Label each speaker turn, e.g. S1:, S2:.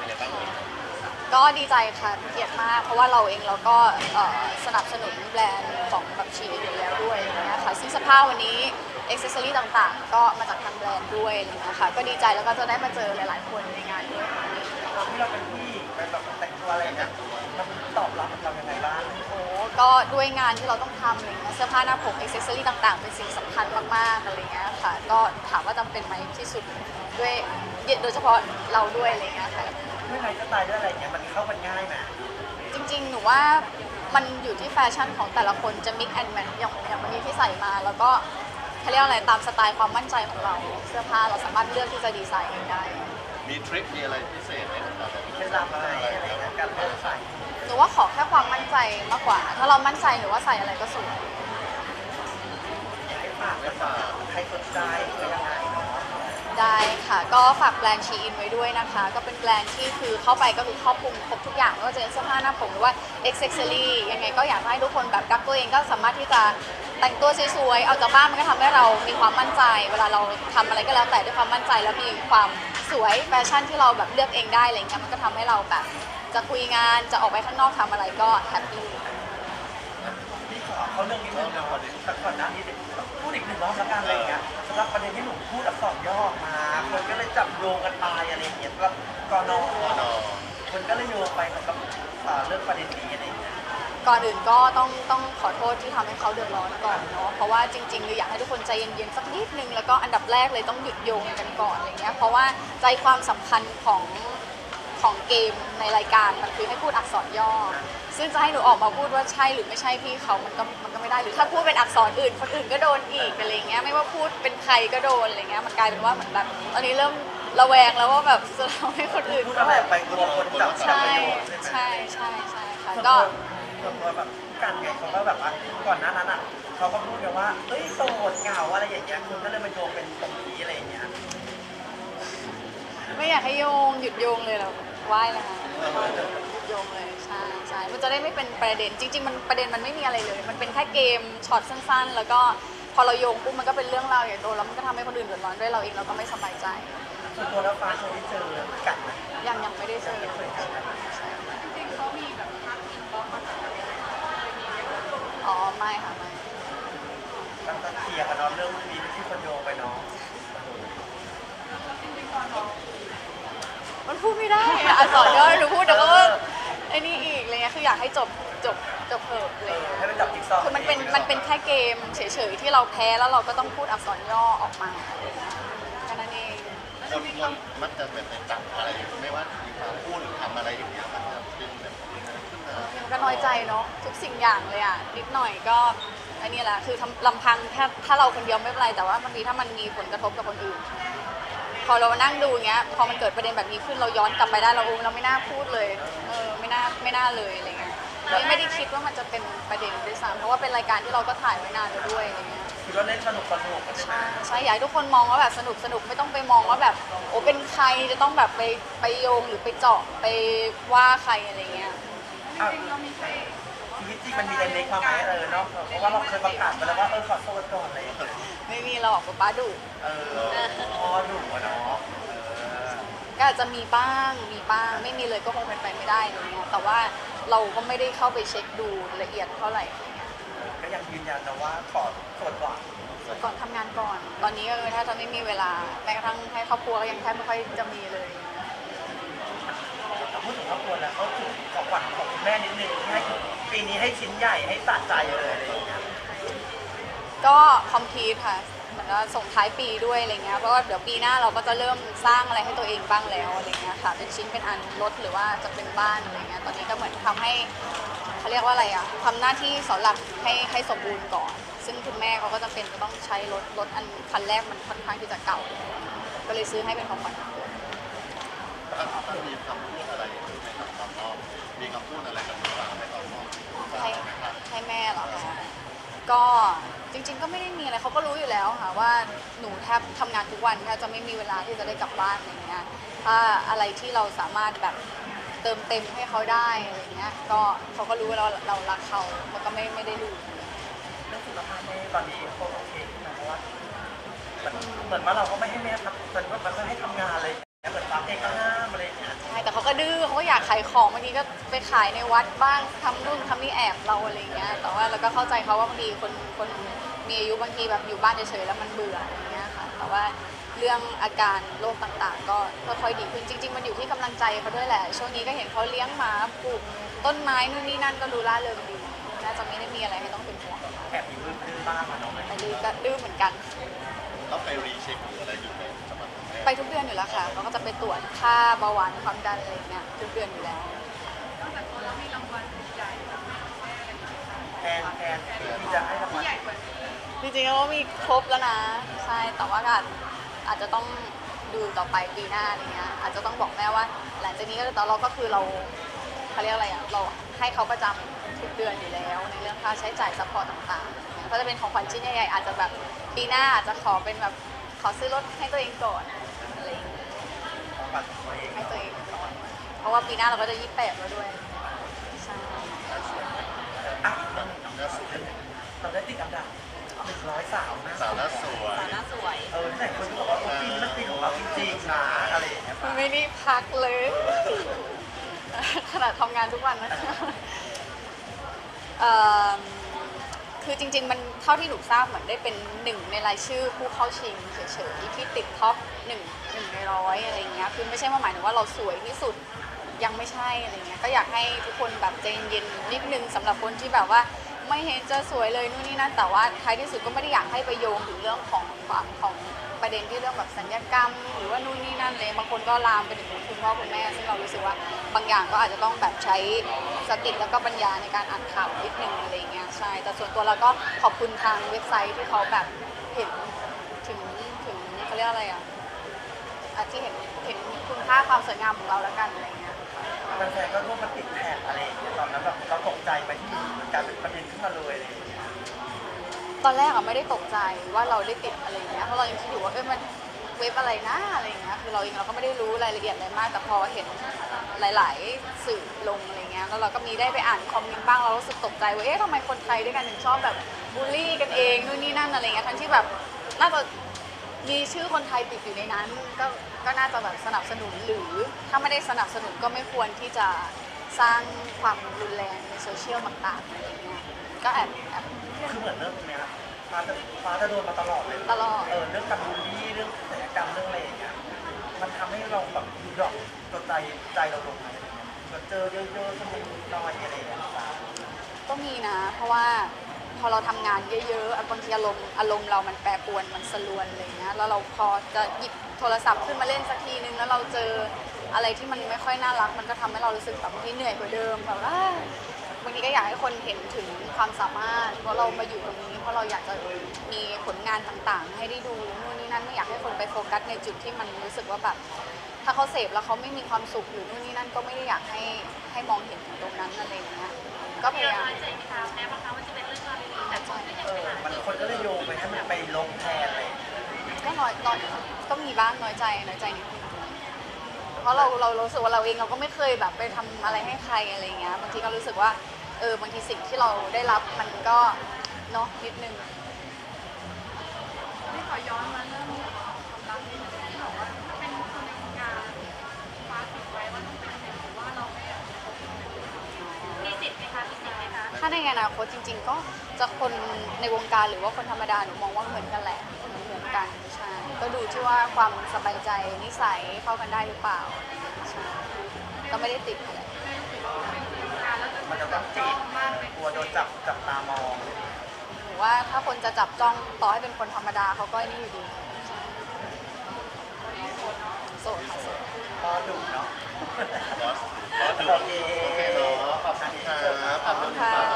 S1: เป็นไงบ้างเอ่ย
S2: ก็ดีใจค่ะเกียรติมาก เพราะว่าเราเองเราก็เอ่อสนับสนุนแบรนด์ของแบบชีอยู่แล้วด้วยอะไรเงี้ยค่ะซึ่งเสภาพวันนี้อ็อกเซอรี่ต่างๆ ก็มาจากทางแบรนด์ด้วยอะไรเงี้ยค่ะก็ดีใจแล้วก็จะได้มาเจอหลายๆ คนในงานด้วยค่ะ
S3: ที่เราเป็นผู้หญิงเป็นแบบแต่งตัวอะไรอย่างเงี้ยมันตอบรับเรายังไงบ้าง
S2: โอ้ก็ด้วยงานที่เราต้องทำอะไรเงี้ยเสื้อผ้าหน้าผมอ็อกเซอรี่ต่างๆ เป็นสิ่งสำคัญมากๆอะไรเงี้ยค่ะ ก็ถามว่าจำเป็นไหมที่สุดด้วยโดยเฉพาะเราด้วยอะไรเงี้ยค่ะ
S3: ด้วยไลฟ์สไตล์ด้วยอะไรอย่างเงี้ยมันเข้ากันง่ายไหม
S2: จริงๆ หนูว่ามันอยู่ที่แฟชั่นของแต่ละคนจะ mix and match อย่างอย่างวันนี้ที่ใส่มา แล้วก็เขาเรียกว่าอะไรตามสไตล์ความมั่นใจของเรา เสื้อผ้าเราสามารถเลือกที่จะดีไซน์เองได้
S1: มีทริค มีอะไรพิเศษไหมครับ
S3: เคล็ดลับอะไรอะไรอย่างเงี้ยการเลือกใส่
S2: หนูว่าขอแค่ความมั่นใจมากกว่า ถ้าเรามั่นใจหนูว่าใส่อะไรก็สวย
S3: อยากให้ฝากเลยฝากใครสนใจหรือยังไงเนาะ
S2: ได้ค่ะ ก็ฝากแบรนด์ชีอินไว้ด้วยนะคะ ก็เป็นแบรนด์ที่คือเข้าไปก็คือครอบคลุมครบทุกอย่างไม่ว่าจะเป็นเสื้อผ้าหน้าผมหรือว่า accessory ยังไงก็อยากให้ทุกคนแบบรักตัวเองก็สามารถที่จะแต่งตัวสวยๆ เอาจากบ้านมันก็ทำให้เรามีความมั่นใจ เวลาเราทำอะไรก็แล้วแต่ด้วยความมั่นใจแล้วมีความสวยแฟชั่นที่เราแบบเลือกเองได้อะไรเงี้ยมันก็ทำให้เราแบบจะคุยงานจะออกไปข้างนอกทำอะไรก็แฮปปี้
S3: พี่ขอเขาเรื่องนี้เรื่องก่อนแต่ก่อนหน้านี้เด็ก ดอีกหนึ่งรอบแล้วกันอะไรอย่างเงี้ยสำหรับประเด็นที่หนูพูดอักษรย่อออกมาคนก็เลยจับโยงกันไปอะไรอย่างเงี้ยสำหรับกน
S1: นอ
S3: คนก็เลยโยงไปมือนกับอ่าเรื่องประเด็นนี้อะไรอย่างเงี้ย
S2: ก่อนอื่นก็ต้องต้องขอโทษที่ทำให้เขาเดือดร้อนก่อนเนาะเพราะว่าจริงๆเลยอยากให้ทุกคนใจเย็นๆสักนิดนึงแล้วก็อันดับแรกเลยต้องหยุดโยงกันก่อนอะไรเงี้ยเพราะว่าใจความสำคัญของของเกมในรายการมันคือให้พูดอักษรย่อ ซึ่งจะให้หนูออกมาพูดว่าใช่หรือไม่ใช่พี่เขามันก็มันก็ไม่ได้หรือถ้าพูดเป็นอักษรอื่น คนอื่นก็โดนอีกอะไรเงี้ยไม่ว่าพูดเป็นใครก็โดนอะไรเงี้ยมันกลายเป็นว่าเหมือนแบบตอนนี้เริ่มระแวงแล้วว่าแบบจะทำให้คนอื่น
S3: พูด
S2: ก็
S3: อะไร
S2: แบบ
S3: ไปกลัวคนจับจับ
S2: ใช่
S3: ประโยชน์ใช่ไหม
S2: ใช่ใช่ใช่ค่ะ
S3: ส่วน
S2: ก็
S3: ตัวส่วนตัวแบบกันไงเขาก็แบบว่าก่อนหน้านั้นอะเขาก็พูดกันว่าเอ้ยโสดเหงาอะไรอย่างเงี้ยคุณก็เลยมาโยงเป็นตรงนี้อะไรอย่างเงี้ย
S2: ไม่อยากให้โยงหยุดโยงเลยเหรอไหว้นะคะหยุด โยงเลยใช่ใช่มันจะได้ไม่เป็นประเด็นจริง ๆ มันประเด็นมันไม่มีอะไรเลย มันเป็นแค่เกมช็อตสั้น ๆ แล้วก็พอเราโยงปุ๊บมันก็เป็นเรื่องราวใหญ่โตแล้วมันก็ทำให้คนอื่นเดือดร้อนด้วยเราเองเราก็ไม่สบายใจ
S3: ส่วนตัวแล้วฟ้าเคยได้เจอกันไหม
S2: ยังยังไม่ได้เจอ
S3: เคยกันไหม
S2: อ๋อไม่ค่ะไม่
S3: มันจะเคลียร์กันเนาะเรื่องมีที่คนโยงไปเนาะ
S2: มันพูดไม่ได้อะอักษรย่อหนูพูดเดี๋ยวก็ ไอ้นี่อีกอะไรเลยคืออยากให้จบจบจบเถอะอะไร
S3: เอ
S2: เลย
S3: อให้มันจับจิ๊กซอว์
S2: คือมันเป็นมันเป็นแค่เกมเฉยๆที่เราแพ้แล้วเราก็ต้องพูดอักษรย่อออกมาแค่นั้นเอง
S1: คนคนมักจะแบบไปจับอะไรไม่ว่ามีความพูดหรือทำอะไรอย่างเงี้ยมันจะเป็นแบบขึ้นมา
S2: มันก็น้อยใจเนาะทุกสิ่งอย่างเลยอะนิดหน่อยก็อันนี้แหละคือทำลำพังแค่ถ้าเราคนเดียวไม่เป็นไรแต่ว่าบางทีถ้ามันมีผลกระทบกับคนอื่น พอเรามานั่งดูอย่างเงี้ยพอมันเกิดประเด็นแบบนี้ขึ้นเราย้อนกลับไปได้เราโอ้เราไม่น่าพูดเลยเออไม่ น่าไม่น่าเลยอะไรเงี้ยไม่ไม่ได้คิดว่ามันจะเป็นประเด็นด้วยซ้ำเพราะว่าเป็นรายการที่เราก็ถ่ายไว้นานแล้วด้วยอะไรเงี้ย
S3: คือว่าเล่นสนุกสนุกกันใช่ไหม
S2: ใช่ใช่อยากให้ทุกคนมองว่าแบบสนุกสนุกไม่ต้องไปมองว่าแบบ โอ้เป็นใครจะต้องแบบไปไปโยงหรือไปเจาะไปว่าใครอะไรเงี้ย
S3: อะชีวิตจริงมันมีเล็กๆมาไหมเออเนาะเพราะว่าเราเคยประกาศไปแล้วว่าเออขอโทษก่อนอะไรอย่างเลย
S2: ไม่มีหรอกป๊าป๊าดุ
S3: เออพอดุอะเนาะเออ
S2: ก็อาจจะมีบ้างมีบ้างไม่มีเลยก็คงเป็นไปไม่ได้อะไรเงี้ยแต่ว่าเราก็ไม่ได้เข้าไปเช็คดูละเอียดเท่าไหร่อะไรเงี้ย
S3: ก็ยังยืนยันนะว่าขอตรวจก่อน
S2: ก่อนทำงานก่อน ตอนนี้ก็คือถ้าจะไม่มีเวลาแม้กระทั่งให้ครอบครัวก็ยังแทบไม่ค่อยจะมีเลย
S3: แต่พูดถึงครอบครัวแล้วก็ถึงของขวัญของคุณแม่นิดนึงที่ให้ปีนี้ให้ชิ้นใหญ่ให้สะใจเลยอะไรอย่างเงี้ย
S2: ก็คอมพลีทค่ะ เหมือนว่าส่งท้ายปีด้วยอะไรเงี้ยเพราะว่าเดี๋ยวปีหน้าเราก็จะเริ่มสร้างอะไรให้ตัวเองบ้างแล้วอะไรเงี้ยค่ะเป็นชิ้นเป็นอันรถหรือว่าจะเป็นบ้านอะไรเงี้ยตอนนี้ก็เหมือนทำให้เขาเรียกว่าอะไรอะทำหน้าที่เสาหลักให้ให้สมบูรณ์ก่อน ซึ่งคุณแม่เขาก็จะเป็นจะต้องใช้รถรถอันคันแรกมันค่อนข้างที่จะเก่า ก็เลยซื้อให้เป็นของขวัญ
S1: มีคำพูดอะไรตอนรอบมีคำพูดอะไรกับฝากในตอนรอบ
S2: ให้ให้แม่เหรอคะ ก็จริง ๆ ก็ไม่ได้มีอะไรเขาก็รู้อยู่แล้วค่ะว่าหนูแทบทำงานทุกวันแทบจะไม่มีเวลาที่จะได้กลับบ้านอะไรเงี้ยถ้าอะไรที่เราสามารถแบบเติมเต็มให้เขาได้อะไรเงี้ยก็เขาก็รู้ว่าเราเรารักเขามันก็ไม่ไม่ได้รู้
S3: เรื่องสุขภาพแม่ตอนนี้โอเคนะเพราะว่ามันเหมือนว่าเราก็ไม่ให้แม่ทำเหมือนว่ามันไม่ให้ทำงานเลยเหมือนฟ้าเองก็ห้าม
S2: แต่เขาก็ดื้อเขาก็อยากขายของบางทีก็ไปขายในวัดบ้างทำนู่นทำนี่แอบเราอะไรอย่างเงี้ยแต่ว่าเราก็เข้าใจเขาว่าบางทีคนคนมีอายุบางทีแบบอยู่บ้านเฉยๆแล้วมันเบื่ออะไรอย่างเงี้ยค่ะ แต่ว่าเรื่องอาการโรคต่างๆ ก็ค่อยๆดีขึ้นจริง ๆ มันอยู่ที่กำลังใจเขาด้วยแหละ ช่วงนี้ก็เห็นเขาเลี้ยงหมาปลูกต้นไม้นู่นนี่นั่นก็ดูร่าเริงดีน่าจะไม่ได้มีอะไรให้ต้องเป็นห่วง
S3: แอบมีมือดื้อบ้างอะเนาะ
S2: แต่ดื้อก็ดื้อเหมือนกัน
S1: ต้องไปรีเช็คหรืออะไรอยู่ในสมั
S2: อนอยู่แล้วค่ะเขาก็จะไปตรวจค่าเบาหวานความดันอะไรอย่างเงี้ยทุกเดือนอยู่แล้ว
S3: แทนแทนที่จะให้รางวัล
S2: จริงๆก็มีครบแล้วนะใช่แต่ว่าก็อาจอาจจะต้องดูต่อไปปีหน้าอะไรเงี้ยอาจจะต้องบอกแม่ว่า หลังจากนี้ก็แต่เราก็คือเราเขาเรียกอะไรอะเราให้เขาประจำทุกเดือนอยู่แล้วในเรื่องค่าใช้จ่ายซัพพอร์ตต่างๆก็จะเป็นของขวัญชิ้นใหญ่ๆอาจจะแบบปีหน้าอาจจะขอเป็นแบบขอซื้อรถให้ตัวเองก่อนอะไรอย่างเงี้ย
S3: ของ ปัดตัวเอง
S2: ให้ตัวเองก่อนเพราะว่าปีหน้าเราก็จะยี่แปดแล้วด้วยใช่
S3: อะ
S1: น่าสวย
S3: เราได้ติดอันดับหนึ่งร้อยสาวนะ
S1: สาวน่าสวย
S2: น่าสวย
S3: เออที่ไหนคนก็บอกว่าโอ้ปีนี้มันปีของเราจริงๆนะอะไรอย่างเงี้ยป่ะ
S2: ไม่ได้พักเลย ขนาดทำงานทุกวันนะเอิ่มคือ จริง ๆ มันเท่าที่หนูทราบเหมือนได้เป็นหนึ่งในรายชื่อผู้เข้าชิงเฉยๆที่ติดท็อปหนึ่งหนึ่งในร้อยอะไรเงี้ยคือไม่ใช่ว่าหมายถึงว่าเราสวยที่สุดยังไม่ใช่อะไรเงี้ยก็อยากให้ทุกคนแบบใจเย็นนิดนึงสำหรับคนที่แบบว่าไม่เห็นจะสวยเลยนู่นนี่นั่นแต่ว่าท้ายที่สุดก็ไม่ได้อยากให้ไปโยงถึงเรื่อง สัญญกรรม หรือว่านู่นนี่นั่นเลยบางคนก็ลามไปถึงคุณพ่อคุณแม่ซึ่งเรารู้สึกว่าบางอย่างก็อาจจะต้องแบบใช้สติแล้วก็ปัญญาในการอ่านข่าวนิดนึงอะไรเงี้ยใช่แต่ส่วนตัวเราก็ขอบคุณทางเว็บไซต์ที่เขาแบบเห็นถึงถึงเขาเรียกอะไรอะอะที่เห็นเห็นคุณค่าความสวยงามของเราแล้วกันอะไรเงี้ย
S3: แฟนๆก็ร่วมมาติดแท็กอะไรอย่างเงี้ยตอนนั้นแบบเราตกใจไหมที่มันกลายเป็นประเด็นขึ้นมาเลยอะไรอย่างเงี้ย
S2: ตอนแรกอะไม่ได้ตกใจว่าเราได้ติดอะไรอย่างเงี้ยเพราะเรายังคิดอยู่ว่าเอ้ยมัน เว็บอะไรนะอะไรอย่างเงี้ยคือเราเองเราก็ไม่ได้รู้รายละเอียดอะไรมาก แต่พอเห็นหลาย ๆ สื่อลงอะไรเงี้ยแล้วเราก็มีได้ไปอ่านคอมเมนต์บ้างเรารู้สึกตกใจว่าเอ๊ะทำไมคนไทยด้วยกันถึงชอบแบบบูลลี่กันเองนู่นนี่นั่นอะไรเงี้ยทั้งที่แบบน่าจะมีชื่อคนไทยติดอยู่ในนั้น ก็ก็น่าจะแบบสนับสนุนหรือถ้าไม่ได้สนับสนุนก็ไม่ควรที่จะสร้างความรุนแรงในโซเชียลต่างๆอะไรเงี้ยก็แอบแอบ
S3: คือเหมือนเรื่องเนี้ย ฟ้าจะฟ้าจะโดนมาตลอดเลย
S2: ตลอด
S3: เออเรื่องการบูลลี่เรื่องศัลยกรรมเรื่องอะไรอย่างเงี้ยมันทำให้เราแบบดรอปตัวใจใจเราลงอะไรอย่างเงี้ยแบบเจอเยอะๆจนมันนอยอะไรอย่างเงี้ยฟ้า
S2: ก็มีนะ เพราะว่าพอเราทำงานเยอะๆบางทีอารมณ์อารมณ์เรามันแปรปรวนมันสลวนอะไรเงี้ยแล้วเราพอจะหยิบโทรศัพท์ขึ้นมาเล่นสักทีนึงแล้วเราเจออะไรที่มันไม่ค่อยน่ารัก มันก็ทำให้เรารู้สึกแบบบางทีเหนื่อยกว่าเดิมแบบว่า บางทีก็อยากให้คนเห็นถึงความสามารถ เพราะเรามาอยู่ตรงนี้ เพราะเราอยากจะมีผลงานต่างๆ ให้ได้ดูนู่นนี่นั่นไม่อยากให้คนไปโฟกัสในจุดที่มันรู้สึกว่าแบบถ้าเขาเสพแล้วเขาไม่มีความสุขหรือนู่นนี่นั่นก็ไม่ได้อยากให้ให้มองเห็นถึงตรงนั้นอะไรอย่างเงี้ยก็พยายาม
S3: เออมันคนก็เลยโยงไปให้มันไปลงแทนอะไรอย่างเลย
S2: ก็น้อยน้อยก็มีบ้างน้อยใจน้อยใจนิดนึง เพราะเราเรารู้สึกว่าเราเองเราก็ไม่เคยแบบไปทำอะไรให้ใครอะไรเงี้ยบางทีก็รู้สึกว่าเออบางทีสิ่งที่เราได้รับมันก็เนาะนิดนึง
S4: ไม่ขอย้อนมาเรื่องความรักนิดนึงที่บอกว่าถ้าเป็นคนในวงการฟ้าติดไว้ว่าต้องเป็นางหรือว่าเราไม่อยากจะคบกันมีสิทธิ์ไหมคะมีสิทธิ์ไหมคะ
S2: ถ้าในอนาคตจริง ๆ ก็จะคนในวงการหรือว่าคนธรรมดาหนูมองว่าเหมือนกันแหละเหมือนเหมือนกันใช่ ก็ดูที่ว่าความสบายใจนิสัยเข้ากันได้หรือเปล่าก็ไม่ได้ติดอะไร
S4: มันจะ
S3: ต้องจีบ
S4: ก
S3: ลัวโดนจับจับตามอง
S2: หรือว่าถ้าคนจะจับจ้องต่อให้เป็นคนธรรมดาเขาก็นี่อยู่ดีโสดค่ะโสด
S3: พอดุเนาะ
S1: ขอดูโอเค
S3: เนาะขอบคุ
S1: ณครัขอบคุณค่ะ